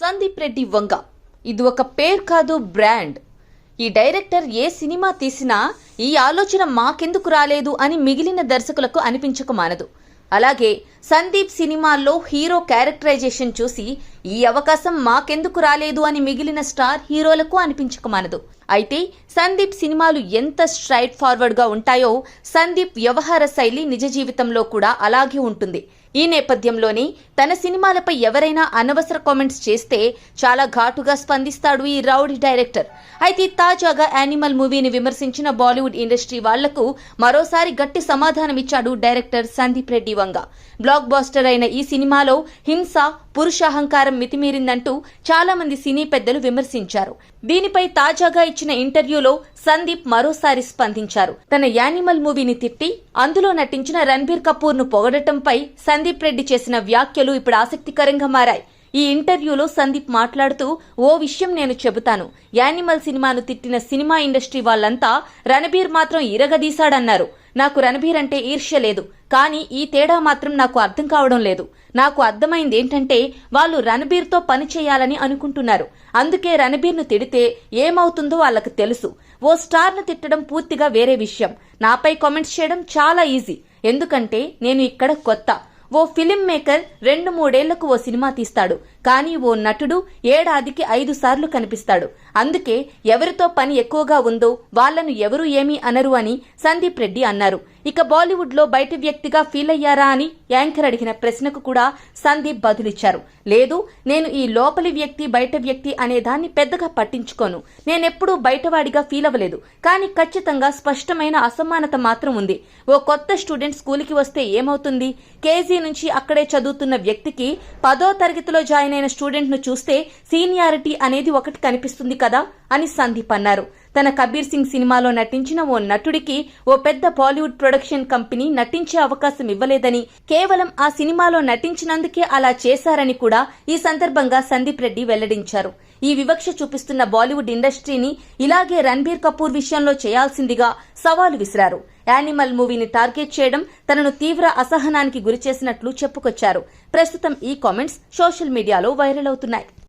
సందీప్ రెడ్డి వంగ. ఇది ఒక పేరు కాదు బ్రాండ్. ఈ డైరెక్టర్ ఏ సినిమా తీసినా ఈ ఆలోచన మాకెందుకు రాలేదు అని మిగిలిన దర్శకులకు అనిపించక మానదు అలాగే సందీప్ సినిమాల్లో హీరో క్యారెక్టరైజేషన్ చూసి ఈ అవకాశం మాకెందుకు రాలేదు అని మిగిలిన స్టార్ హీరోలకు అనిపించక మానదు అయితే సందీప్ సినిమాలు ఎంత స్ట్రైట్ ఫార్వర్డ్గా ఉంటాయో సందీప్ వ్యవహార శైలి నిజ జీవితంలో కూడా అలాగే ఉంటుంది. ఈ నేపథ్యంలోనే తన సినిమాలపై ఎవరైనా అనవసర కామెంట్స్ చేస్తే చాలా ఘాటుగా స్పందిస్తాడు ఈ రౌడీ డైరెక్టర్. అయితే తాజాగా యానిమల్ మూవీని విమర్శించిన బాలీవుడ్ ఇండస్ట్రీ వాళ్ళకు మరోసారి గట్టి సమాధానమిచ్చాడు director Sandeep Reddy Vanga. Blockbuster అయిన ఈ సినిమాలో హింస పురుషాహంకారం మితిమీరిందంటూ చాలా మంది సినీ పెద్దలు విమర్శించారు. దీనిపై తాజాగా ఇచ్చిన ఇంటర్వ్యూలో సందీప్ మరోసారి స్పందించారు. తన యానిమల్ మూవీని తిట్టి అందులో నటించిన రణబీర్ కపూర్ను పొగడటంపై సందీప్ రెడ్డి చేసిన వ్యాఖ్యలు ఇప్పుడు ఆసక్తికరంగా మారాయి. ఈ ఇంటర్వ్యూలో సందీప్ మాట్లాడుతూ ఓ విషయం నేను చెబుతాను. యానిమల్ సినిమాను తిట్టిన సినిమా ఇండస్ట్రీ వాళ్ళంతా రణబీర్ మాత్రం ఇరగదీశాడన్నారు. నాకు రణబీర్ అంటే ఈర్ష్య లేదు. కానీ ఈ తేడా మాత్రం నాకు అర్థం కావడం లేదు. నాకు అర్థమైంది ఏంటంటే వాళ్ళు రణబీర్తో పని చేయాలని అనుకుంటున్నారు. అందుకే రణబీర్ను తిడితే ఏమవుతుందో వాళ్ళకు తెలుసు. ఓ స్టార్ను తిట్టడం పూర్తిగా వేరే విషయం. నాపై కామెంట్స్ చేయడం చాలా ఈజీ. ఎందుకంటే నేను ఇక్కడ కొత్త. ఓ ఫిలిం మేకర్ రెండు మూడేళ్ళకు ఓ సినిమా తీస్తాడు. కానీ ఓ నటుడు ఏడాదికి ఐదు సార్లు కనిపిస్తాడు. అందుకే ఎవరితో పని ఎక్కువగా ఉందో వాళ్ళను ఎవరూ ఏమీ అనరు అని సందీప్ రెడ్డి అన్నారు. ఇక బాలీవుడ్లో బయట వ్యక్తిగా ఫీల్ అయ్యారా అని యాంకర్ అడిగిన ప్రశ్నకు కూడా సందీప్ బదులిచ్చారు. లేదు నేను ఈ లోపలి వ్యక్తి బయట వ్యక్తి అనే దాన్ని పెద్దగా పట్టించుకోను. నేనెప్పుడూ బయటవాడిగా ఫీల్ అవ్వలేదు. కానీ ఖచ్చితంగా స్పష్టమైన అసమానత మాత్రం ఉంది. ఓ కొత్త స్టూడెంట్ స్కూల్కి వస్తే ఏమవుతుంది? కేజీ నుంచి అక్కడే చదువుతున్న వ్యక్తికి పదో తరగతిలో జాయిన్ అయిన స్టూడెంట్ను చూస్తే సీనియారిటీ అనేది ఒకటి కనిపిస్తుంది కదా అని సందీప్ అన్నారు తన కబీర్ సింగ్ సినిమాలో నటించిన ఓ నటుడికి ఓ పెద్ద బాలీవుడ్ ప్రొడక్షన్ కంపెనీ నటించే అవకాశం ఇవ్వలేదని కేవలం ఆ సినిమాలో నటించినందుకే అలా చేశారని కూడా ఈ సందర్భంగా సందీప్ రెడ్డి వెల్లడించారు. ఈ వివక్ష చూపిస్తున్న బాలీవుడ్ ఇండస్ట్రీని ఇలాగే రణబీర్ కపూర్ విషయంలో చేయాల్సిందిగా సవాలు విసిరారు. యానిమల్ మూవీని టార్గెట్ చేయడం తనను తీవ్ర అసహనానికి గురిచేసినట్లు చెప్పుకొచ్చారు. ప్రస్తుతం ఈ కామెంట్స్ సోషల్ మీడియాలో వైరల్ అవుతున్నాయి.